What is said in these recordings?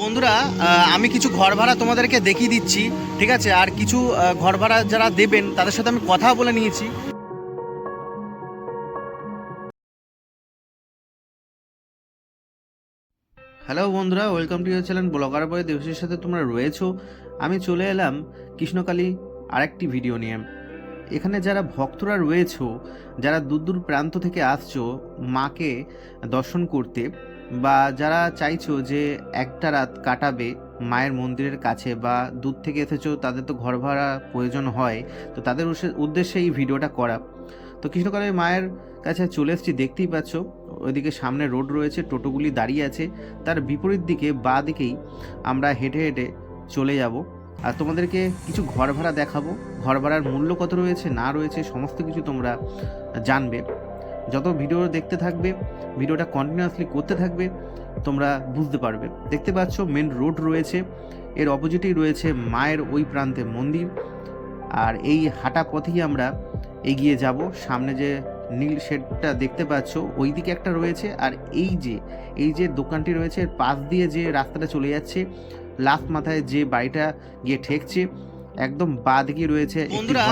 বন্ধুরা আমি কিছু ঘর ভাড়া তোমাদেরকে দেখিয়ে দিচ্ছি ঠিক আছে? আর কিছু ঘর ভাড়া যারা দেবেন তাদের সাথে আমি কথা বলে নিয়েছি। হ্যালো বন্ধুরা welcome to your channel vlogger boy দেশের সাথে তোমরা রয়েছো। আমি চলে এলাম কৃষ্ণকালী আরেকটি ভিডিও নিয়ে। এখানে যারা ভক্তরা রয়েছো যারা দূর দূর প্রান্ত থেকে আসছো মাকে দর্শন করতে বা যারা চাইছো যে একটা রাত কাটাবে মায়ের মন্দিরের কাছে বা দূর থেকে এসেছ, তাদের তো ঘর ভাড়া প্রয়োজন হয়, তো তাদের উদ্দেশ্যে- এই ভিডিওটা করা। তো কৃষ্ণকালের মায়ের কাছে চলে এসেছি, দেখতেই পাচ্ছ, ওইদিকে সামনে রোড রয়েছে, টোটোগুলি দাঁড়িয়ে আছে, তার বিপরীত দিকে, বা দিকেই আমরা হেঁটে হেঁটে চলে যাব। আর তোমাদেরকে কিছু ঘর ভাড়া দেখাবো, ঘর ভাড়ার মূল্য কত রয়েছে, না রয়েছে, সমস্ত কিছু তোমরা জানবে। যত ভিডিও দেখতে থাকবে, ভিডিওটা কন্টিনিউয়াসলি করতে থাকবে, তোমরা বুঝতে পারবে। দেখতে পাচ্ছ মেন রোড রয়েছে। এর অপোজিটেই রয়েছে মায়ের ওই প্রান্তে মন্দির। আর এই হাঁটা পথেই আমরা এগিয়ে যাব। সামনে যে নীল শেডটা দেখতে পাচ্ছ ওই দিকে একটা রয়েছে। আর এই যে এই যে দোকানটি রয়েছে পাশ দিয়ে যে রাস্তাটা চলে যাচ্ছে লাস্ট মাথায় যে বাড়িটা গিয়ে ঠেকছে একদম বা দিকে রয়েছে বন্ধুরা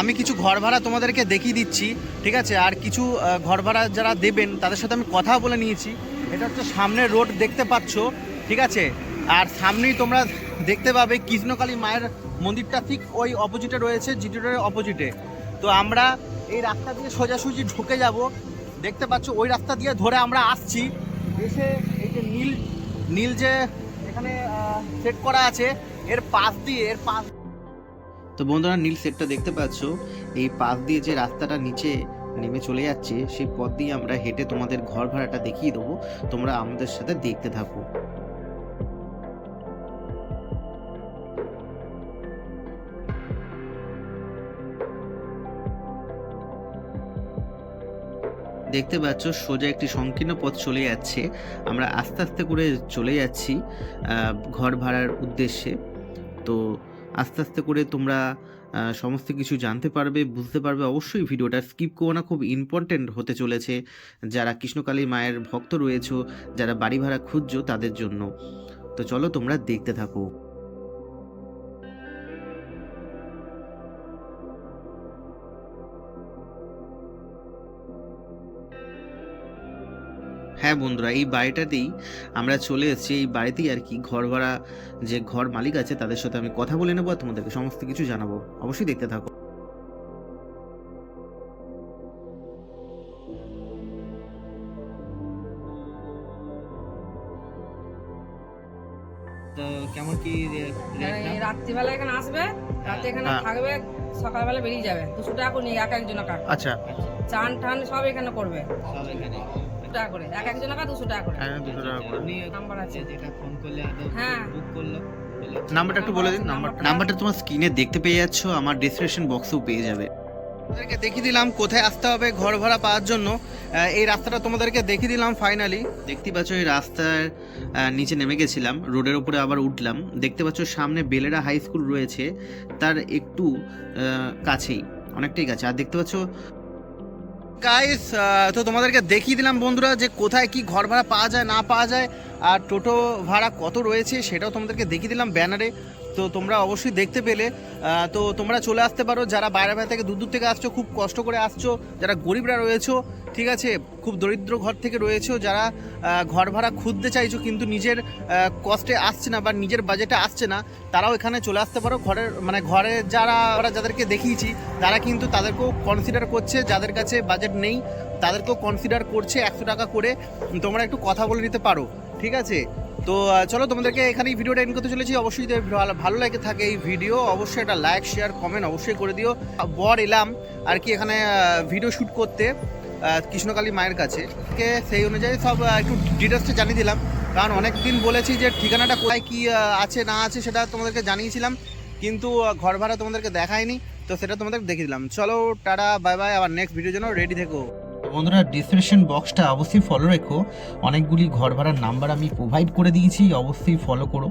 আমি কিছু ঘর ভাড়া তোমাদেরকে দেখিয়ে দিচ্ছি ঠিক আছে? আর কিছু ঘর ভাড়া যারা দেবেন তাদের সাথে আমি কথা বলে নিয়েছি। এটা হচ্ছে সামনের রোড দেখতে পাচ্ছ ঠিক আছে? আর সামনেই তোমরা দেখতে পাবে কৃষ্ণকালী মায়ের মন্দিরটা ঠিক ওই অপোজিটে রয়েছে জিটি রোডের অপোজিটে তো আমরা এই রাস্তা দিয়ে সোজাসুজি ঢুকে যাব। দেখতে পাচ্ছ ওই রাস্তা দিয়ে ধরে আমরা আসছি। এসে এই যে নীল নীল যে এখানে সেট করা আছে এর পাশ দিয়ে এর পাশ তো বন্ধুরা, নীল সেটটা দেখতে পাচ্ছ? এই পাশ দিয়ে যে রাস্তাটা নিচে নেমে চলে যাচ্ছে, সেই পথ দিয়ে আমরা হেঁটে তোমাদের ঘর ভাড়াটা দেখিয়ে দেবো। তোমরা আমাদের সাথে দেখতে থাকো। দেখতে পাচ্ছ, সোজা একটি সংকীর্ণ পথ চলে যাচ্ছে। আমরা আস্তে আস্তে করে চলে যাচ্ছি ঘর ভাড়ার উদ্দেশ্যে। তো আস্তে আস্তে করে তোমরা সমস্ত কিছু জানতে পারবে, বুঝতে পারবে। অবশ্যই ভিডিওটা স্কিপ করো না, খুব ইম্পর্টেন্ট হতে চলেছে। যারা কৃষ্ণকালী মায়ের ভক্ত রয়েছো, যারা বাড়ি ভাড়া খুঁজছো তাদের জন্য। তো চলো তোমরা দেখতে থাকো। হ্যাঁ বন্ধুরা এই বাড়িটাতেই আমরা চলে এসেছি। এই বাড়িতেই আর কি ঘর ভাড়া যে ঘর মালিক আছে তাদের সাথে আমি কথা বলে নেব আর তোমাদেরকে সমস্ত কিছু জানাব। অবশ্যই দেখতে থাকো। তো কেমন কি মানে রাত্রিবেলা এখানে আসবে রাতে এখানে হ্যাঁ। থাকবে সকালবেলা বেরিয়ে যাবে। দুশো টাকা নিয়ে এক একজন আচ্ছা। চান টান সব এখানে করবে। সব এখানে। টাকা করে এক একজন টাকা দুশো টাকা করে। হ্যাঁ দুশো টাকা করে। আপনি নাম্বার আছে? যেটা ফোন করলে হ্যাঁ। বুক করল? নাম্বারটা একটু বলে দিন নাম্বার- নাম্বার নাম্বারটা তোমার স্ক্রিনে দেখতে পেয়ে যাচ্ছ আমার ডিসক্রিপশন বক্সেও পেয়ে যাবে। তোমাদেরকে দেখিয়ে দিলাম কোথায় আসতে হবে ঘর ভাড়া পাওয়ার জন্য। এই রাস্তাটা তোমাদেরকে দেখিয়ে দিলাম ফাইনালি দেখতেই পাচ্ছ এই রাস্তার নিচে নেমে গেছিলাম রোডের উপরে আবার উঠলাম। দেখতে পাচ্ছ সামনে বেলেরা হাই স্কুল রয়েছে তার একটু কাছেই অনেকটাই কাছে। আর দেখতে পাচ্ছ গাইস তো তোমাদেরকে দেখিয়ে দিলাম বন্ধুরা যে কোথায় কি ঘর ভাড়া পাওয়া যায়, না পাওয়া যায়, আর টোটো ভাড়া কত রয়েছে সেটাও তোমাদেরকে দেখিয়ে দিলাম ব্যানারে। তো তোমরা অবশ্যই দেখতে পেলে। তো তোমরা চলে আসতে পারো। যারা বাইরে বাইরে থেকে দূর দূর থেকে আসছো, খুব কষ্ট করে আসছো, যারা গরিবরা রয়েছো ঠিক আছে, খুব দরিদ্র ঘর থেকে রয়েছো যারা ঘর ভাড়া খুঁজতে চাইছো কিন্তু নিজের কষ্টে আসছে না বা নিজের বাজেটে আসছে না, তারাও এখানে চলে আসতে পারো। ঘরের মানে ঘরে যারা ওরা যাদেরকে দেখিয়েছি, তারা কিন্তু তাদেরকেও কনসিডার করছে, যাদের কাছে বাজেট নেই, তাদেরকেও কনসিডার করছে একশো টাকা করে। তোমরা একটু কথা বলে নিতে পারো, ঠিক আছে? তো চলো তোমাদেরকে এখানে এই ভিডিওটা এন্ড করতে চলেছি। অবশ্যই ভালো লাগে থাকে এই ভিডিও অবশ্যই একটা লাইক শেয়ার কমেন্ট অবশ্যই করে দিও। বর এলাম আর কি এখানে ভিডিও শ্যুট করতে। কৃষ্ণকালী মায়ের কাছে। কে সেই অনুযায়ী সব একটু ডিটেলসটা জানিয়ে দিলাম। কারণ অনেক দিন বলেছি যে ঠিকানাটা কোথায়, কি আছে, না আছে সেটা তোমাদেরকে জানিয়েছিলাম। কিন্তু ঘর ভাড়া তোমাদেরকে দেখায়নি। তো সেটা তোমাদের দেখিয়ে দিলাম। চলো, টাটা বাই বাই আবার নেক্সট ভিডিওর জন্য রেডি থেকো। বন্ধুরা ডিসক্রিপশন বক্সটা অবশ্যই ফলো রেখো। অনেকগুলি ঘর ভাড়ার নাম্বার আমি প্রোভাইড করে দিয়েছি, অবশ্যই ফলো করো।